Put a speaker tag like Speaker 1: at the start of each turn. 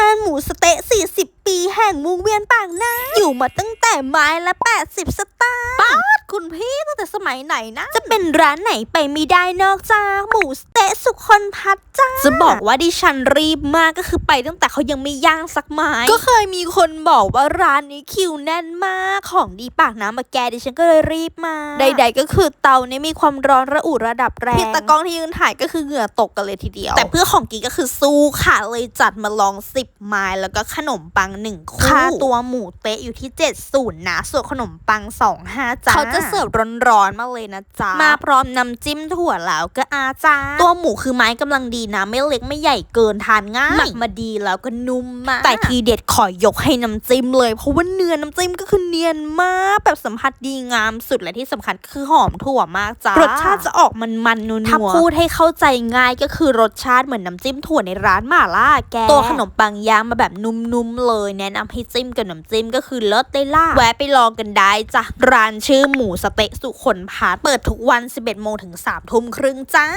Speaker 1: นานหมูสะเต๊ะ 40 ปีแห่งวงเวียนปากน้ำอยู่มาตั้งแต่ไม้ละ 80 สตางค์ป้าดคุณพี่ตั้งแต่สมัยไหนนะ จะเป็นร้านไหนไปไม่ได้นอกจากหมูสะเต๊ะ สุคนพัฒน์จ้า จะบอกว่าดิฉันรีบมากก็คือไปตั้งแต่เขายังไม่ย่างสักไม้ ก็เคยมีคนบอกว่าร้านนี้คิวแน่นมากของดีปากน้ำมาแกดิฉันก็เลยรีบมา ใด ๆ ก็คือเตาเนี่ยมีความร้อนระอุระดับแรงพี่ตากล้องที่ยืนถ่ายก็คือเหงื่อตกกันเลยทีเดียว แต่เพื่อของกินก็คือสู้ค่ะเลยจัดมาลอง10ไม้แล้วก็ขนมปัง1คู่ค่าตัวหมูเต๊ะอยู่ที่70นะส่วนขนมปัง25จ้าเขาจะเสิร์ฟร้อนๆมาเลยนะจ๊ะมาพร้อมน้ำจิ้มถั่วแล้วก็อาจ้าตัวหมูคือไม้กำลังดีนะ ไม่เล็กไม่ใหญ่เกินทานง่ายหมักมาดีแล้วก็นุ่มมาก แต่ทีเด็ดขอยกให้น้ำจิ้มเลย เพราะว่าเนื้อน้ำจิ้มก็คือเนียนมาก แบบสัมผัสดีงามสุดและที่สำคัญก็คือหอมถั่วมากจ้ารสชาติจะออกมันๆนัวๆถ้าพูดให้เข้าใจง่ายก็คือรสชาติเหมือนน้ำจิ้มถั่วในร้านหม่าล่าแกตัวขนมปังย่างมาแบบนุ่มๆเลย แนะนำให้จิ้มกับน้ำจิ้มก็คือเลิศได้ล่าแวะไปลองกันได้จ้ะร้านชื่อหมูสะเต๊ะสุขนพาร์ทเปิดทุกวัน 11โมงถึง3ทุ่มครึ่งจ้า